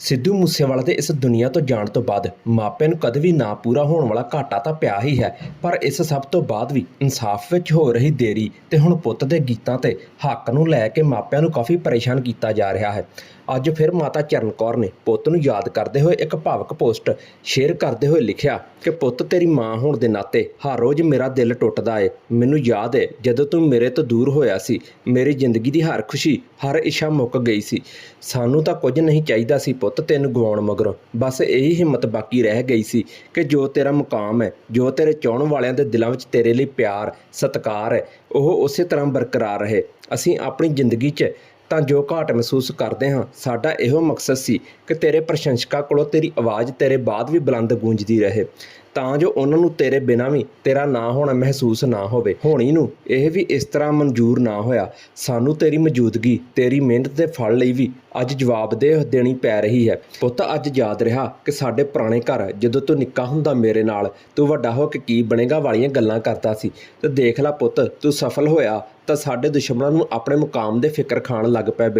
ਸਿੱਧੂ ਮੂਸੇਵਾਲਾ ਦੇ ਇਸ ਦੁਨੀਆ ਤੋਂ ਜਾਣ ਤੋਂ ਬਾਅਦ ਮਾਪਿਆਂ ਨੂੰ ਕਦੇ ਵੀ ਨਾ ਪੂਰਾ ਹੋਣ ਵਾਲਾ ਘਾਟਾ ਤਾਂ ਪਿਆ ਹੀ ਹੈ, ਪਰ ਇਸ ਸਭ ਤੋਂ ਬਾਅਦ ਵੀ ਇਨਸਾਫ ਵਿੱਚ ਹੋ ਰਹੀ ਦੇਰੀ ਤੇ ਹੁਣ ਪੁੱਤ ਦੇ ਗੀਤਾਂ ਤੇ ਹੱਕ ਨੂੰ ਲੈ ਕੇ ਮਾਪਿਆਂ ਨੂੰ ਕਾਫੀ ਪਰੇਸ਼ਾਨ ਕੀਤਾ ਜਾ ਰਿਹਾ ਹੈ। ਅੱਜ ਫਿਰ ਮਾਤਾ ਚਰਨ ਕੌਰ ਨੇ ਪੁੱਤ ਨੂੰ ਯਾਦ ਕਰਦੇ ਹੋਏ ਇੱਕ ਭਾਵਕ ਪੋਸਟ ਸ਼ੇਅਰ ਕਰਦੇ ਹੋਏ ਲਿਖਿਆ ਕਿ, ਪੁੱਤ, ਤੇਰੀ ਮਾਂ ਹੋਣ ਦੇ ਨਾਤੇ ਹਰ ਰੋਜ਼ ਮੇਰਾ ਦਿਲ ਟੁੱਟਦਾ ਏ। ਮੈਨੂੰ ਯਾਦ ਏ, ਜਦੋਂ ਤੂੰ ਮੇਰੇ ਤੋਂ ਦੂਰ ਹੋਇਆ ਸੀ, ਮੇਰੀ ਜ਼ਿੰਦਗੀ ਦੀ ਹਰ ਖੁਸ਼ੀ, ਹਰ ਇੱਛਾ ਮੁੱਕ ਗਈ ਸੀ। ਸਾਨੂੰ ਤਾਂ ਕੁਝ ਨਹੀਂ ਚਾਹੀਦਾ ਸੀ ਪੁੱਤ ਤੈਨੂੰ ਗਵਾਉਣ ਮਗਰੋਂ। ਬਸ ਇਹੀ ਹਿੰਮਤ ਬਾਕੀ ਰਹਿ ਗਈ ਸੀ ਕਿ ਜੋ ਤੇਰਾ ਮੁਕਾਮ ਹੈ ਜੋ ਤੇਰੇ ਚਾਹਣ ਵਾਲਿਆਂ ਦੇ ਦਿਲਾਂ ਵਿੱਚ ਤੇਰੇ ਲਈ ਪਿਆਰ, ਸਤਿਕਾਰ ਹੈ ਉਹ ਉਸੇ ਤਰ੍ਹਾਂ ਬਰਕਰਾਰ ਰਹੇ। ਅਸੀਂ ਆਪਣੀ ਜ਼ਿੰਦਗੀ 'ਚ ਤਾਂ ਜੋ ਘਾਟ ਮਹਿਸੂਸ ਕਰਦੇ ਹਾਂ। ਸਾਡਾ ਇਹੋ ਮਕਸਦ ਸੀ ਕਿ ਤੇਰੇ ਪ੍ਰਸ਼ੰਸਕਾਂ ਕੋਲੋਂ ਤੇਰੀ ਆਵਾਜ਼ ਤੇਰੇ ਬਾਅਦ ਵੀ ਬੁਲੰਦ ਗੂੰਜਦੀ ਰਹੇ। ਤਾਂ ਜੋ ਉਹਨਾਂ ਨੂੰ ਤੇਰੇ ਬਿਨਾਂ ਵੀ ਤੇਰਾ ਨਾ ਹੋਣਾ ਮਹਿਸੂਸ ਨਾ ਹੋਵੇ। ਹੋਣੀ ਨੂੰ ਇਹ ਵੀ ਇਸ ਤਰ੍ਹਾਂ ਮਨਜ਼ੂਰ ਨਾ ਹੋਇਆ। ਸਾਨੂੰ ਤੇਰੀ ਮੌਜੂਦਗੀ, ਤੇਰੀ ਮਿਹਨਤ ਦੇ ਫਲ ਲਈ ਵੀ ਅੱਜ ਜਵਾਬਦੇਹ ਦੇਣੀ ਪੈ ਰਹੀ ਹੈ। ਪੁੱਤ, ਅੱਜ ਯਾਦ ਰਿਹਾ ਕਿ ਸਾਡੇ ਪੁਰਾਣੇ ਘਰ ਜਦੋਂ ਤੂੰ ਨਿੱਕਾ ਹੁੰਦਾ ਮੇਰੇ ਨਾਲ, ਤੂੰ ਵੱਡਾ ਹੋ ਕੇ ਕੀ ਬਣੇਗਾ ਵਾਲੀਆਂ ਗੱਲਾਂ ਕਰਦਾ ਸੀ। ਤੇ ਦੇਖ ਲੈ ਪੁੱਤ, ਤੂੰ ਸਫਲ ਹੋਇਆ ਤਾਂ ਸਾਡੇ ਦੁਸ਼ਮਣਾਂ ਨੂੰ ਆਪਣੇ ਮੁਕਾਮ ਦੇ ਫਿਕਰ ਖਾਣ ਲੱਗ ਪਿਆ ਬੇਟਾ।